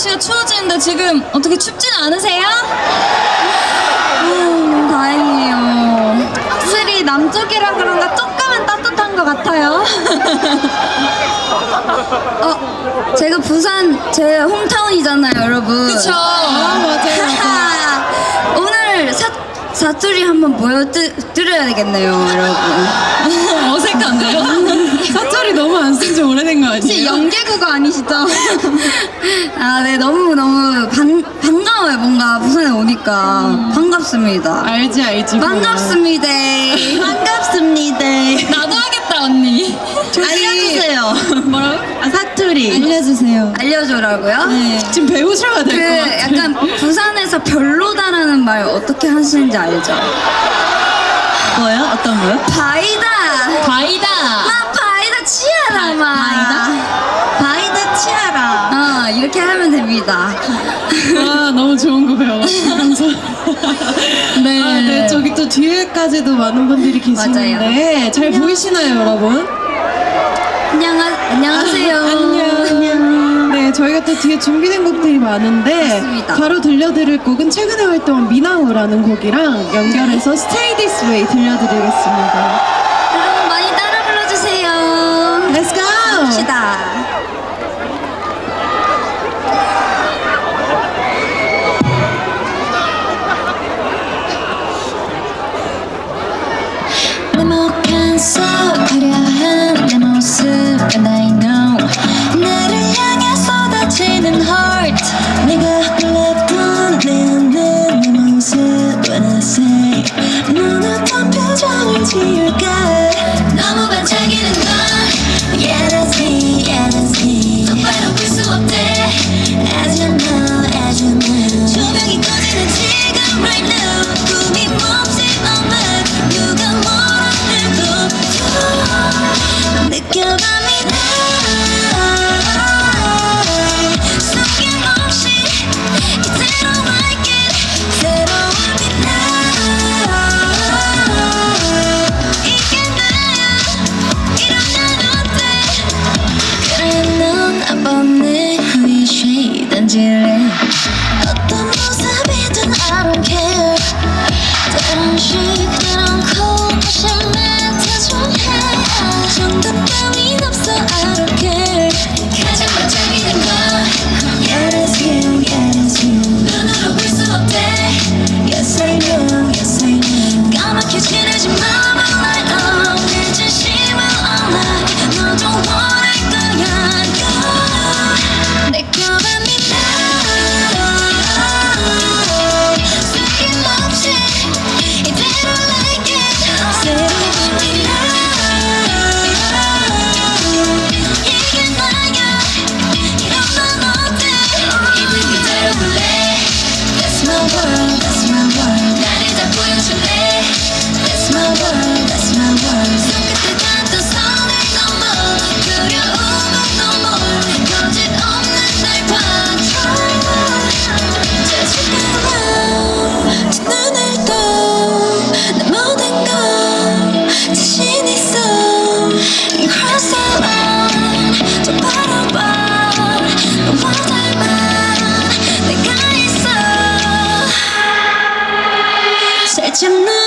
날씨가 추워지는데 지금 어떻게 춥지는 않으세요? 음, 다행이에요. 확실히 남쪽이라 그런가 조금은 따뜻한 것 같아요. 어, 제가 부산 제 홈타운이잖아요, 여러분. 그쵸. 아, 맞아요. 오늘 사, 사투리 한번 보여드려야 되겠네요, 여러분. 어색한데요? 사투리 너무 안 쓴 지 오래된 거 혹시 아니에요? 연계국어 아니시죠? 아, 네, 너무 너무 반, 반가워요. 뭔가 부산에 오니까 반갑습니다. 알지 알지. 반갑습니다. 반갑습니다. 나도 하겠다 언니. 알려주세요. 뭐라고? 아 사투리. 알려주세요. 알려줘라고요? 네. 지금 배우셔야 그될것 같아. 약간 부산에서 별로다라는 말 어떻게 하시는지 알죠? 뭐요? 어떤 거요? 바이다. 바이다. 마 바이다 치아라 마. 바이다? 바이다 치아라. 어 이렇게 하면 됩니다. 아 너무 좋은 거 배워가지고 감사. 네. 아, 네 저기 또 뒤에까지도 많은 분들이 계시는데 잘 보이시나요 여러분? 안녕하 안녕하세요. 안녕. 네, 저희가 또 뒤에 준비된 곡들이 많은데 맞습니다. 바로 들려드릴 곡은 최근에 활동한 미나우라는 곡이랑 연결해서 Stay This Way 들려드리겠습니다. 여러분 많이 따라 불러주세요. Let's go. 갑시다. Say 눈 어떤 표정을 지을까 잡는